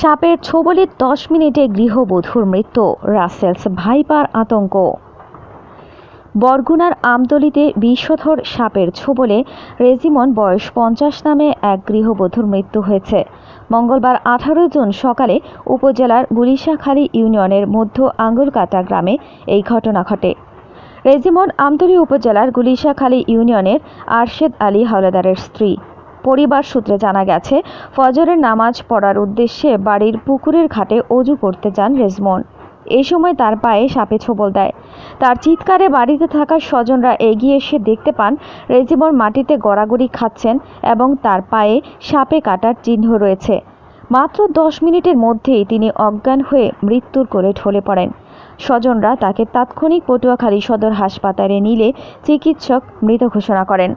সাপের ছোবলে দশ মিনিটে গৃহবধূর মৃত্যু, রাসেলস ভাইপার আতঙ্ক। বরগুনার আমতলিতে বিষধর সাপের ছোবলে রেজিমন বয়স পঞ্চাশ নামে এক গৃহবধূর মৃত্যু হয়েছে। মঙ্গলবার আঠারো জুন সকালে উপজেলার গুলিশাখালী ইউনিয়নের মধ্য আঙ্গুলকাটা গ্রামে এই ঘটনা ঘটে। রেজিমন আমতলী উপজেলার গুলিশাখালী ইউনিয়নের আরশেদ আলী হাওলাদারের স্ত্রী। পরিবার সূত্রে জানা গেছে, ফজরের নামাজ পড়ার উদ্দেশ্যে বাড়ির পুকুরের ঘাটে অজু করতে যান রেজমন এই সময় তার পায়ে সাপে ছোবল দেয়। তার চিৎকারে বাড়িতে থাকা স্বজনরা এগিয়ে এসে দেখতে পান রেজিমন মাটিতে গড়াগড়ি খাচ্ছেন এবং তার পায়ে সাপে কাটার চিহ্ন রয়েছে। মাত্র দশ মিনিটের মধ্যেই তিনি অজ্ঞান হয়ে মৃত্যুর কোলে ঢলে পড়েন। স্বজনরা তাকে তাৎক্ষণিক পটুয়াখালী সদর হাসপাতালে নিলে চিকিৎসক মৃত ঘোষণা করেন।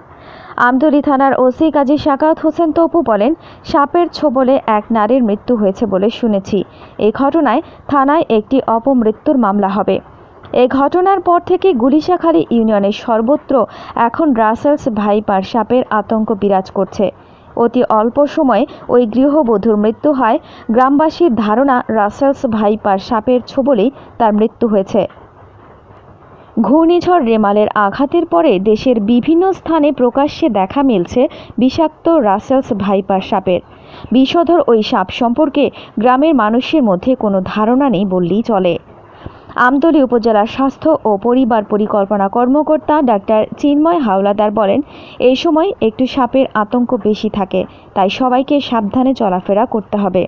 আমদলি থানার ওসি কাজী শাকাত হোসেন তপু বলেন, সাপের ছোবলে এক নারীর মৃত্যু হয়েছে বলে শুনেছি। এই ঘটনায় থানায় একটি অপমৃত্যুর মামলা হবে। এই ঘটনার পর থেকে গুলিশাখালী ইউনিয়নের সর্বত্র এখন রাসেলস ভাইপার সাপের আতঙ্ক বিরাজ করছে। অতি অল্প সময়ে ওই গৃহবধূর মৃত্যু হয়। গ্রামবাসীর ধারণা, রাসেলস ভাইপার সাপের ছোবলেই তার মৃত্যু হয়েছে। ঘূর্ণিঝড় রেমালের আঘাতের পরে দেশের বিভিন্ন স্থানে প্রকাশ্যে দেখা মিলছে বিষাক্ত রাসেলস ভাইপার সাপের। বিষধর ওই সাপ সম্পর্কে গ্রামের মানুষের মধ্যে কোনো ধারণা নেই বললেই চলে। আমতলী উপজেলার স্বাস্থ্য ও পরিবার পরিকল্পনা কর্মকর্তা ডাক্তার চিন্ময় হাওলাদার বলেন, এই সময় একটু সাপের আতঙ্ক বেশি থাকে, তাই সবাইকে সাবধানে চলাফেরা করতে হবে।